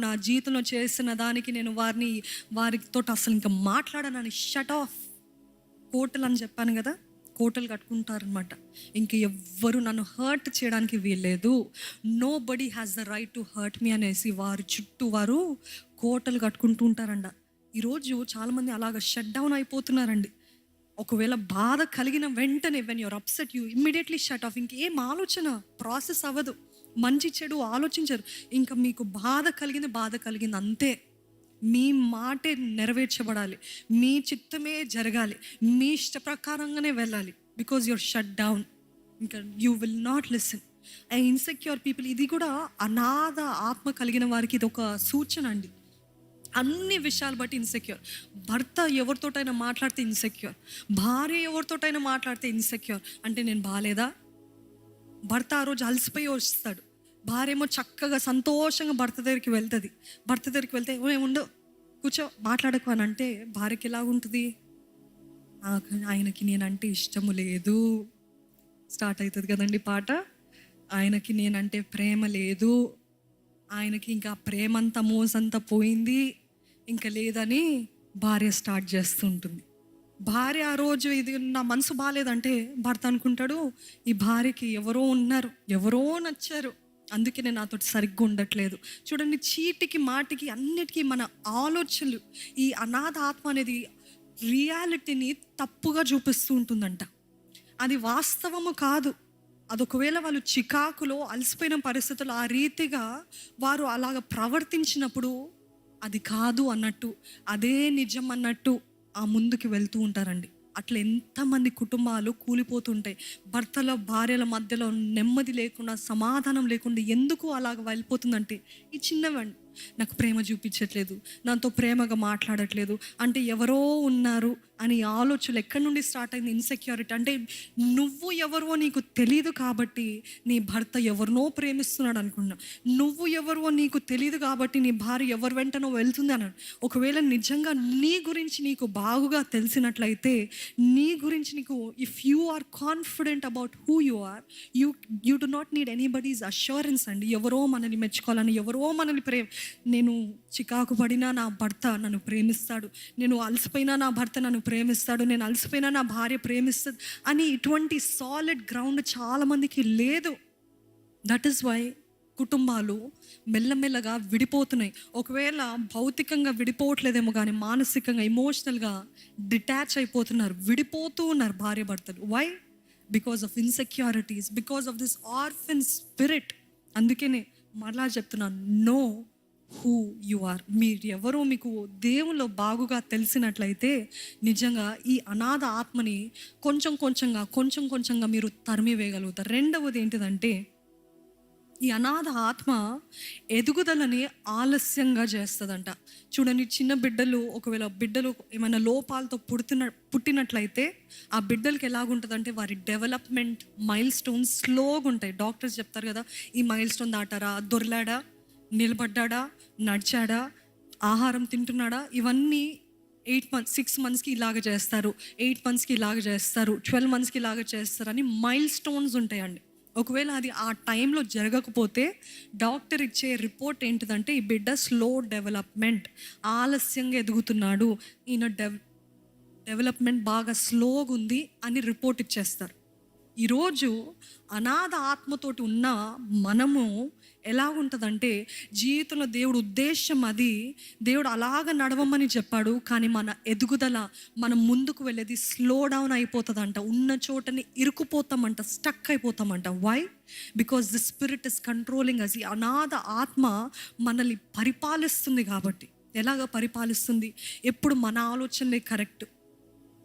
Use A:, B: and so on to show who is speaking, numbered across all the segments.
A: నా జీవితంలో చేసిన దానికి నేను వారిని వారితో అసలు ఇంకా మాట్లాడనని షట్ ఆఫ్ కోటలు అని చెప్పాను కదా కోటలు కట్టుకుంటారనమాట ఇంక ఎవ్వరు నన్ను హర్ట్ చేయడానికి వీల్లేదు. Nobody has the right to hurt me అనేసి వారి చుట్టూ వారు కోటలు కట్టుకుంటూ ఉంటారంట. ఈరోజు చాలామంది అలాగ షట్ డౌన్ అయిపోతున్నారండి. ఒకవేళ బాధ కలిగిన వెంటనే when your upset you immediately shut off ఇంకేం ఆలోచన? ప్రాసెస్ అవ్వదు. మంచి చెడు ఆలోచించరు. ఇంకా మీకు బాధ కలిగింది బాధ కలిగింది అంతే. మీ మాటే నెరవేర్చబడాలి. మీ చిత్తమే జరగాలి. మీ ఇష్ట ప్రకారంగానే వెళ్ళాలి. బికాజ్ యువర్ షట్ డౌన్ ఇంకా you will not listen I insecure people ఇది కూడా అనాథ ఆత్మ కలిగిన వారికి ఇది ఒక సూచన అండి. అన్ని విషయాలు బట్టి ఇన్సెక్యూర్ భర్త ఎవరితోటైనా మాట్లాడితే ఇన్సెక్యూర్ భార్య ఎవరితోటైనా మాట్లాడితే ఇన్సెక్యూర్ అంటే నేను బాగాలేదా భర్త ఆ రోజు అలసిపోయి వస్తాడు. భార్య ఏమో చక్కగా సంతోషంగా భర్త దగ్గరికి వెళ్తుంది. భర్త దగ్గరికి వెళ్తే ఏముండో కూర్చో మాట్లాడకు అని అంటే భార్యకి ఎలాగుంటుంది ఉంటుంది? ఆయనకి నేనంటే ఇష్టము లేదు. స్టార్ట్ అవుతుంది కదండి పాట. ఆయనకి నేనంటే ప్రేమ లేదు. ఆయనకి ఇంకా ప్రేమంతా మోసంతా పోయింది. ఇంకా లేదని భార్య స్టార్ట్ చేస్తూ ఉంటుంది భార్య ఆ రోజు ఇది నా మనసు బాగాలేదంటే భర్త అనుకుంటాడు ఈ భార్యకి ఎవరో ఉన్నారు ఎవరో నచ్చారు. అందుకే నేను నాతో సరిగ్గా ఉండట్లేదు. చూడండి చీటికి మాటికి అన్నిటికీ మన ఆలోచనలు ఈ అనాథ ఆత్మ అనేది రియాలిటీని తప్పుగా చూపిస్తూ ఉంటుందంట. అది వాస్తవము కాదు. అదొకవేళ వాళ్ళు చికాకులో అలసిపోయిన పరిస్థితులు ఆ రీతిగా వారు అలాగ ప్రవర్తించినప్పుడు అది కాదు అన్నట్టు అదే నిజం అన్నట్టు ఆ ముందుకు వెళ్తూ ఉంటారండి. అట్లా ఎంతమంది కుటుంబాలు కూలిపోతుంటాయి. భర్తల భార్యల మధ్యలో నెమ్మది లేకుండా సమాధానం లేకుండా ఎందుకు అలాగ వెళ్ళిపోతుందంటే ఈ చిన్నవండి నాకు ప్రేమ చూపించట్లేదు. నాతో ప్రేమగా మాట్లాడట్లేదు. అంటే ఎవరో ఉన్నారు. అని ఆలోచనలు ఎక్కడి నుండి స్టార్ట్ అయింది? ఇన్సెక్యూరిటీ అంటే నువ్వు ఎవరో నీకు తెలియదు కాబట్టి నీ భర్త ఎవరినో ప్రేమిస్తున్నాడు అనుకున్నా నువ్వు ఎవరో నీకు తెలియదు కాబట్టి నీ భార్య ఎవరి వెంటనో వెళ్తుంది అన్నాడు. ఒకవేళ నిజంగా నీ గురించి నీకు బాగుగా తెలిసినట్లయితే నీ గురించి నీకు if you are confident about who you are you you do not need anybody's assurance అండి. ఎవరో మనల్ని మెచ్చుకోవాలని ఎవరో మనల్ని ప్రేమ నేను చికాకు పడినా నా భర్త నన్ను ప్రేమిస్తాడు. నేను అలసిపోయినా నా భర్త నన్ను ప్రేమిస్తాడు నేను అలసిపోయినా నా భార్య ప్రేమిస్తుంది అని ఇటువంటి సాలిడ్ గ్రౌండ్ చాలామందికి లేదు. దట్ ఈస్ వై కుటుంబాలు మెల్లమెల్లగా విడిపోతున్నాయి. ఒకవేళ భౌతికంగా విడిపోవట్లేదేమో కానీ మానసికంగా ఎమోషనల్గా డిటాచ్ అయిపోతున్నారు విడిపోతూ ఉన్నారు భార్య భర్తలు. Why because of insecurities because of this orphan spirit అందుకనే మరలా చెప్తున్నాను నో హూ యు ఆర్ మీరు ఎవరో మీకు దేవుల్లో బాగుగా తెలిసినట్లయితే నిజంగా ఈ అనాథ ఆత్మని కొంచెం కొంచెంగా కొంచెం కొంచెంగా మీరు తరిమివేయగలుగుతారు రెండవది ఏంటిదంటే ఈ అనాథ ఆత్మ ఎదుగుదలని ఆలస్యంగా చేస్తుందంట. చూడండి చిన్న బిడ్డలు ఒకవేళ బిడ్డలు ఏమైనా లోపాలతో పుడుతున్న పుట్టినట్లయితే ఆ బిడ్డలకి ఎలాగుంటుందంటే వారి డెవలప్మెంట్ మైల్ స్టోన్స్ స్లోగా ఉంటాయి డాక్టర్స్ చెప్తారు కదా ఈ మైల్ స్టోన్ దాటారా దొర్లాడా? నిలబడ్డాడా? నడిచాడా? ఆహారం తింటున్నాడా? ఇవన్నీ ఎయిట్ మంత్స్ సిక్స్ మంత్స్కి ఇలాగ చేస్తారు. ఎయిట్ మంత్స్కి ఇలాగ చేస్తారు. ట్వెల్వ్ మంత్స్కి ఇలాగ చేస్తారు అని మైల్ స్టోన్స్ ఉంటాయండి. ఒకవేళ అది ఆ టైంలో జరగకపోతే డాక్టర్ ఇచ్చే రిపోర్ట్ ఏంటిదంటే ఈ బిడ్డ స్లో డెవలప్మెంట్ ఆలస్యంగా ఎదుగుతున్నాడు. ఈయన డెవ డెవలప్మెంట్ బాగా స్లోగా ఉంది అని రిపోర్ట్ ఇచ్చేస్తారు. ఈరోజు అనాథ ఆత్మతోటి ఉన్న మనము ఎలా ఉంటుందంటే జీవితంలో దేవుడు ఉద్దేశం అది దేవుడు అలాగ నడవమని చెప్పాడు కానీ మన ఎదుగుదల మనం ముందుకు వెళ్ళేది స్లో డౌన్ అయిపోతుందంట. ఉన్న చోటని ఇరుకుపోతామంట stuck అయిపోతామంట. Why because the spirit is controlling us ఈ అనాథ ఆత్మ మనల్ని పరిపాలిస్తుంది కాబట్టి. ఎలాగ పరిపాలిస్తుంది? ఎప్పుడు మన ఆలోచనలే కరెక్ట్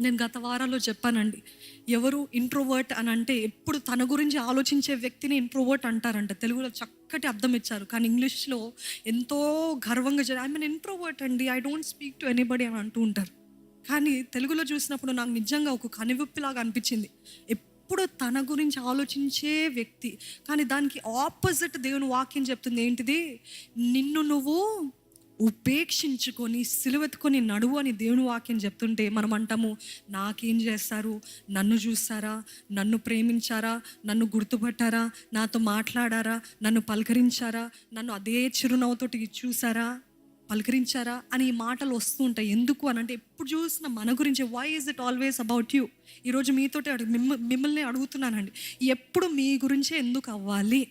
A: నేను గత వారాల్లో చెప్పానండి. ఎవరు ఇంట్రోవర్ట్ అని అంటే ఎప్పుడు తన గురించి ఆలోచించే వ్యక్తిని ఇంట్రోవర్ట్ అంటారంట. తెలుగులో చక్కటి అర్థం ఇచ్చారు. కానీ ఇంగ్లీష్లో ఎంతో గర్వంగా ఐ మీన్ ఇంట్రోవర్ట్ అండి. I don't speak to anybody అని అంటూ ఉంటారు. కానీ తెలుగులో చూసినప్పుడు నాకు నిజంగా ఒక కనివిప్పిలాగా అనిపించింది. ఎప్పుడు తన గురించి ఆలోచించే వ్యక్తి. కానీ దానికి ఆపోజిట్ దేవుని వాక్యం చెప్తుంది. ఏంటిది? నిన్ను నువ్వు ఉపేక్షించుకొని సిలువెత్తుకొని నడువు అని దేవుని వాక్యం చెప్తుంటే మనం అంటాము నాకేం చేస్తారు? నన్ను చూస్తారా? నన్ను ప్రేమించారా? నన్ను గుర్తుపట్టారా? నాతో మాట్లాడారా? నన్ను పలకరించారా? నన్ను అదే చిరునవ్వుతోటి చూసారా? పలకరించారా? అని ఈ మాటలు వస్తూ ఉంటాయి. ఎందుకు అని అంటే ఎప్పుడు చూసిన మన గురించి why is it always about you ఈరోజు మీతోటి అడుగు మిమ్మ మిమ్మల్ని అడుగుతున్నానండి. ఎప్పుడు మీ గురించే ఎందుకు అవ్వాలి?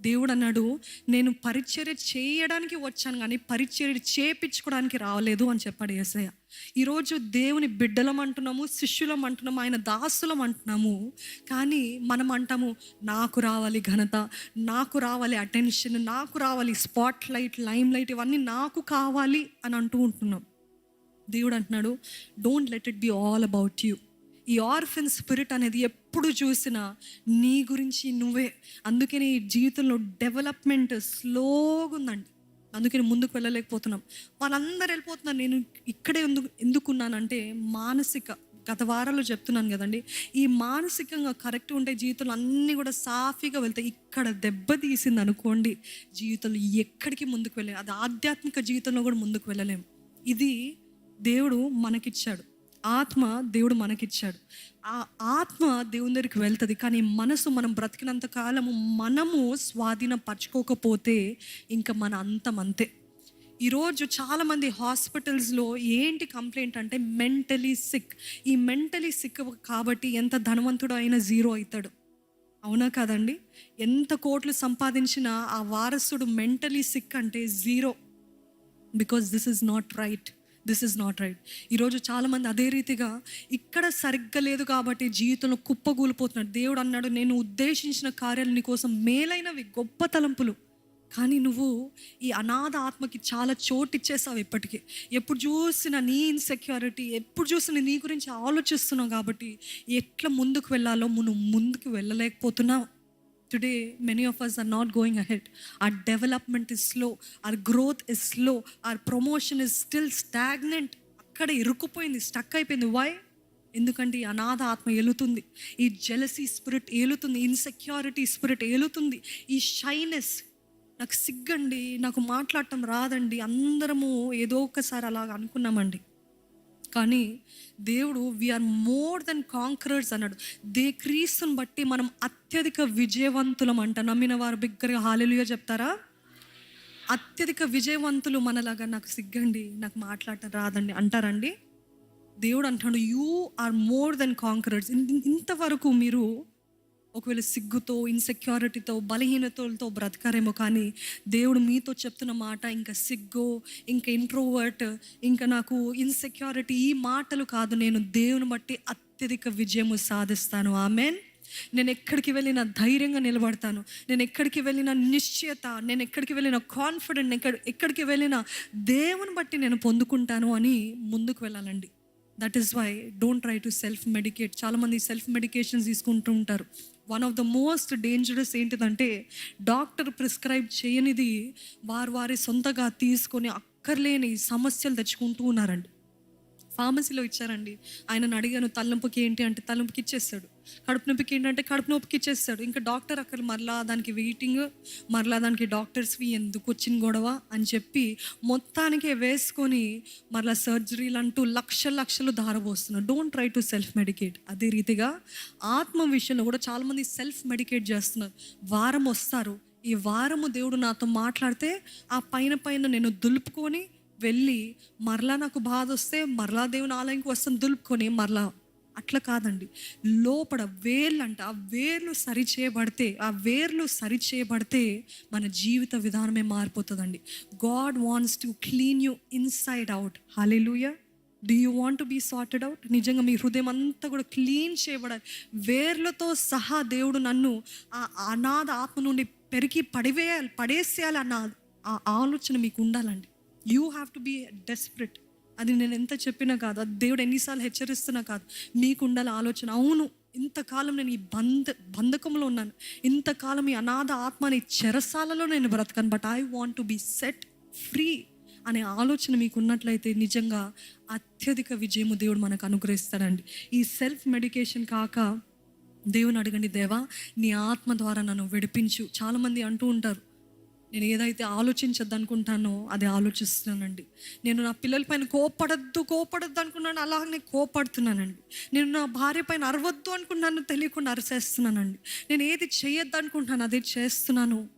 A: దేవుడు అన్నాడు నేను పరిచర్య చేయడానికి వచ్చాను కానీ పరిచర్య చేపించుకోవడానికి రావలేదు అని చెప్పాడు ఏసయ్య. ఈరోజు దేవుని బిడ్డలం అంటున్నాము శిష్యులం అంటున్నాము ఆయన దాసులం అంటున్నాము. కానీ మనం అంటాము నాకు రావాలి ఘనత నాకు రావాలి అటెన్షన్ నాకు రావాలి స్పాట్ లైట్ లైమ్ లైట్ ఇవన్నీ నాకు కావాలి అని అంటూ ఉంటున్నాం. దేవుడు అంటున్నాడు don't let it be all about you ఈ ఆర్ఫెన్ స్పిరిట్ అనేది ఎప్పుడు చూసినా నీ గురించి నువ్వే. అందుకని ఈ జీవితంలో డెవలప్మెంట్ స్లోగా ఉందండి. అందుకని ముందుకు వెళ్ళలేకపోతున్నాం వాళ్ళందరూ వెళ్ళిపోతున్నారు. నేను ఇక్కడే ఎందుకు ఎందుకున్నానంటే మానసిక గత వారాల్లో చెప్తున్నాను కదండి. ఈ మానసికంగా కరెక్ట్ ఉంటే జీవితంలో అన్నీ కూడా సాఫీగా వెళ్తాయి. ఇక్కడ దెబ్బ తీసింది అనుకోండి జీవితంలో ఎక్కడికి ముందుకు వెళ్ళలేము అది ఆధ్యాత్మిక జీవితంలో కూడా ముందుకు వెళ్ళలేము ఇది దేవుడు మనకిచ్చాడు. ఆత్మ దేవుడు మనకిచ్చాడు. ఆ ఆత్మ దేవుని దగ్గరికి వెళ్తుంది కానీ మనసు మనం బ్రతికినంత కాలము మనము స్వాధీనపరచుకోకపోతే ఇంకా మన అంతం అంతే. ఈరోజు చాలామంది హాస్పిటల్స్లో ఏంటి కంప్లైంట్ అంటే మెంటలీ సిక్. ఈ మెంటలీ సిక్ కాబట్టి ఎంత ధనవంతుడు అయినా జీరో అవుతాడు. అవునా కాదండి? ఎంత కోట్లు సంపాదించినా ఆ వారసుడు మెంటలీ సిక్ అంటే zero. Because this is not right. This is not right ఈరోజు చాలామంది అదే రీతిగా ఇక్కడ సరిగ్గా లేదు కాబట్టి జీవితంలో కుప్పగూలిపోతున్నాడు దేవుడు అన్నాడు నేను ఉద్దేశించిన కార్యాలు నీ కోసం మేలైనవి గొప్ప తలంపులు. కానీ నువ్వు ఈ అనాథ ఆత్మకి చాలా చోటు ఇచ్చేసావు ఇప్పటికీ. ఎప్పుడు చూసిన నీ ఇన్సెక్యూరిటీ ఎప్పుడు చూసిన నీ గురించి ఆలోచిస్తున్నావు కాబట్టి ఎట్లా ముందుకు వెళ్ళాలో నువ్వు ముందుకు వెళ్ళలేకపోతున్నావు. Today many of us are not going ahead or development is slow or growth is slow or promotion is still stagnant అక్కడ ఇరుక్కుపోయింది స్టక్ అయిపోయింది. వై ఎందుకంటే ఈ అనాథ ఆత్మ ఏలుతుంది. ఈ జెలసీ స్పిరిట్ ఏలుతుంది. ఇన్సెక్యూరిటీ స్పిరిట్ ఏలుతుంది. ఈ షైనెస్ నాకు సిగ్గండి నాకు మాట్లాడటం రాదండి. అందరము ఏదో ఒకసారి అలాగ అనుకున్నామండి. కానీ దేవుడు వీఆర్ మోర్ దెన్ కాంక్రర్స్ అన్నాడు. దే క్రీస్తుని బట్టి మనం అత్యధిక విజయవంతులం అంట. నమ్మిన వారు బిగ్గరగా హాలిలుగా చెప్తారా? అత్యధిక విజయవంతులు మనలాగా నాకు సిగ్గండి నాకు మాట్లాడటం రాదండి అంటారండి? దేవుడు అంటాడు you are more than conquerors ఇంతవరకు మీరు ఒకవేళ సిగ్గుతో ఇన్సెక్యూరిటీతో బలహీనతలతో బ్రతకారేమో కానీ దేవుడు మీతో చెప్తున్న మాట ఇంకా సిగ్గు ఇంకా ఇంట్రోవర్ట్ ఇంకా నాకు ఇన్సెక్యూరిటీ ఈ మాటలు కాదు. నేను దేవుని బట్టి అత్యధిక విజయము సాధిస్తాను. ఆమెన్ నేను ఎక్కడికి వెళ్ళినా ధైర్యంగా నిలబడతాను. నేను ఎక్కడికి వెళ్ళిన నిశ్చయత నేను ఎక్కడికి వెళ్ళిన కాన్ఫిడెంట్ ఎక్కడ ఎక్కడికి వెళ్ళినా దేవుని బట్టి నేను పొందుకుంటాను అని ముందుకు వెళ్ళాలండి. That is why don't try to self medicate చాలామంది సెల్ఫ్ మెడికేషన్స్ తీసుకుంటూ ఉంటారు. One of the most dangerous ఏంటిదంటే డాక్టర్ ప్రిస్క్రైబ్ చేయనిది వారు వారి సొంతగా తీసుకొని అక్కర్లేని సమస్యలు తెచ్చుకుంటూ ఉన్నారండి. ఫార్మసీలో ఇచ్చారండి. ఆయనను అడిగాను తలంపుకి ఏంటి? అంటే తలంపుకి ఇచ్చేస్తాడు. కడుపు నొప్పికి ఏంటంటే కడుపు నొప్పికి ఇచ్చేస్తాడు. ఇంకా డాక్టర్ అక్కడ మరలా దానికి వెయిటింగ్ మరలా దానికి డాక్టర్స్వి ఎందుకు వచ్చిన గొడవ అని చెప్పి మొత్తానికే వేసుకొని మరలా సర్జరీలు అంటూ లక్ష లక్షలు ధారపోస్తున్నారు don't try to self medicate అదే రీతిగా ఆత్మ విషయంలో కూడా చాలామంది సెల్ఫ్ మెడికేట్ చేస్తున్నారు. వారం వస్తారు. ఈ వారము దేవుడు నాతో మాట్లాడితే ఆ పైన పైన నేను దులుపుకొని వెళ్ళి మరలా నాకు బాధ వస్తే మరలా దేవుని ఆలయంకి వస్తాను. దులుపుకొని మరలా అట్లా కాదండి. లోపల వేర్లు అంట ఆ వేర్లు సరిచేయబడితే ఆ వేర్లు సరిచేయబడితే మన జీవిత విధానమే మారిపోతుందండి. God wants to clean you inside out hallelujah do you want to be sorted out నిజంగా మీ హృదయం అంతా కూడా క్లీన్ చేయబడాలి. వేర్లతో సహా దేవుడు నన్ను ఆ అనాథ ఆత్మ నుండి పెరిగి పడివేయాలి పడేసేయాలి అన్న ఆ ఆలోచన మీకు ఉండాలండి. You have to be desperate. అది నేను ఎంత చెప్పినా కాదు అది దేవుడు ఎన్నిసార్లు హెచ్చరిస్తున్నా కాదు. మీకు ఉండాలి ఆలోచన. అవును ఇంతకాలం నేను ఈ బంధ బంధకంలో ఉన్నాను. ఇంతకాలం ఈ అనాథ ఆత్మని చెరసాలలో నేను బ్రతకను. But I want to be set free అనే ఆలోచన మీకు ఉన్నట్లయితే నిజంగా అత్యధిక విజయము దేవుడు మనకు అనుగ్రహిస్తాడండి. ఈ సెల్ఫ్ మెడికేషన్ కాక దేవుని అడగండి దేవా నీ ఆత్మ ద్వారా నన్ను విడిపించు. చాలామంది అంటూ ఉంటారు నేను ఏదైతే ఆలోచించద్దు అనుకుంటానో అది ఆలోచిస్తున్నానండి. నేను నా పిల్లల పైన కోపడద్దు కోపడద్దు అనుకున్నాను అలాగనే కోపడుతున్నానండి నేను నా భార్య పైన అరవద్దు అనుకున్నాను తెలియకుండా అరిసేస్తున్నానండి. నేను ఏది చేయొద్దు అనుకుంటున్నాను అదే చేస్తున్నాను.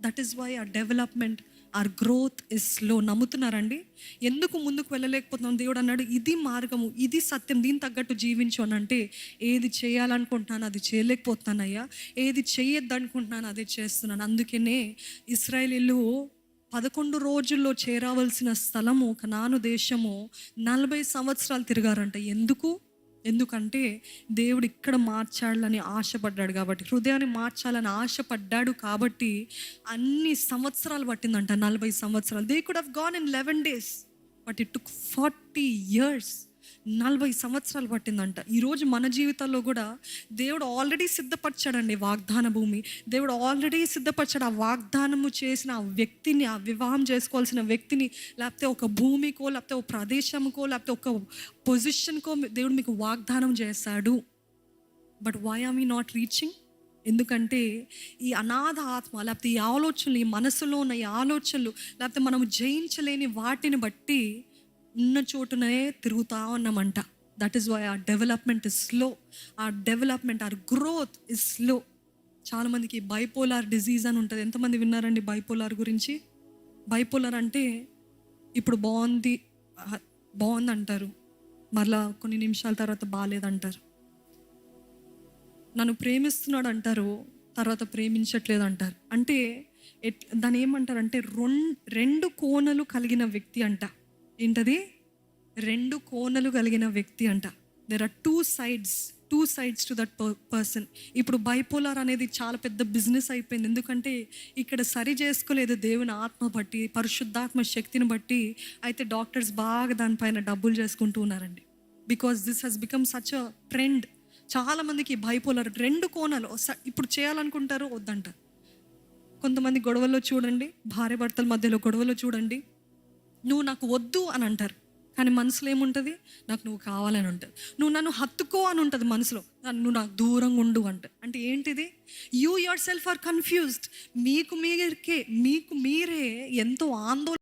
A: That is why a development or growth is slow నమ్ముతున్నారండి? ఎందుకు ముందుకు వెళ్ళలేకపోతున్నాం? దేవుడు అన్నాడు ఇది మార్గము ఇది సత్యం దీని తగ్గట్టు జీవించు అని అంటే ఏది చేయాలనుకుంటున్నాను అది చేయలేకపోతున్నానయ్యా. ఏది చేయొద్దు అనుకుంటున్నాను అదే చేస్తున్నాను. అందుకనే ఇస్రాయేలీలు పదకొండు రోజుల్లో చేరవలసిన స్థలము కనాను దేశము నలభై సంవత్సరాలు తిరిగారంట. ఎందుకు? ఎందుకంటే దేవుడు ఇక్కడ మార్చాలని ఆశపడ్డాడు కాబట్టి హృదయాన్ని మార్చాలని ఆశపడ్డాడు కాబట్టి అన్ని సంవత్సరాలు పట్టిందంట నలభై సంవత్సరాలు. They could have gone in eleven days but it took forty years నలభై సంవత్సరాలు పట్టిందంట. ఈరోజు మన జీవితాల్లో కూడా దేవుడు ఆల్రెడీ సిద్ధపరిచాడండి వాగ్దాన భూమి. దేవుడు ఆల్రెడీ సిద్ధపరిచాడు. ఆ వాగ్దానము చేసిన ఆ వ్యక్తిని ఆ వివాహం చేసుకోవాల్సిన వ్యక్తిని లేకపోతే ఒక భూమికో లేకపోతే ఒక ప్రదేశంకో లేకపోతే ఒక పొజిషన్కో దేవుడు మీకు వాగ్దానం చేశాడు. But why are me not reaching ఎందుకంటే ఈ అనాథ ఆత్మ లేకపోతే ఈ ఆలోచనలు ఈ మనసులో ఉన్న ఈ ఆలోచనలు లేకపోతే మనం జయించలేని వాటిని బట్టి ఉన్న చోటునే తిరుగుతా ఉన్నామంట. That is why our development is slow or development or growth is slow చాలామందికి బైపోలార్ డిజీజ్ అని ఉంటుంది. ఎంతమంది విన్నారండి బైపోలార్ గురించి? బైపోలార్ అంటే ఇప్పుడు బాగుంది బాగుంది అంటారు మరలా కొన్ని నిమిషాల తర్వాత బాగాలేదంటారు. నన్ను ప్రేమిస్తున్నాడు అంటారు తర్వాత ప్రేమించట్లేదు అంటారు అంటే ఎట్ దాని ఏమంటారు అంటే రెండు రెండు కోణలు కలిగిన వ్యక్తి అంట. ఏంటది? రెండు కోణలు కలిగిన వ్యక్తి అంట. There are two sides two sides to that person ఇప్పుడు బైపోలార్ అనేది చాలా పెద్ద బిజినెస్ అయిపోయింది. ఎందుకంటే ఇక్కడ సరి చేసుకోలేదు దేవుని ఆత్మ బట్టి పరిశుద్ధాత్మ శక్తిని బట్టి అయితే డాక్టర్స్ బాగా దానిపైన డబ్బులు చేసుకుంటూ ఉన్నారండి. Because this has become such a trend చాలామందికి బైపోలార్ రెండు కోణాలు ఇప్పుడు చేయాలనుకుంటారు వద్దంటారు కొంతమంది గొడవల్లో చూడండి భార్య భర్తల మధ్యలో గొడవలో చూడండి. నువ్వు నాకు వద్దు అని అంటారు. కానీ మనసులో ఏముంటుంది? నాకు నువ్వు కావాలని ఉంటుంది. నువ్వు నన్ను హత్తుకో అని ఉంటుంది మనసులో. నన్ను నాకు దూరంగా ఉండు అంట. అంటే ఏంటిది? You yourself are confused మీకు మీకే మీకు మీరే ఎంతో ఆందోళన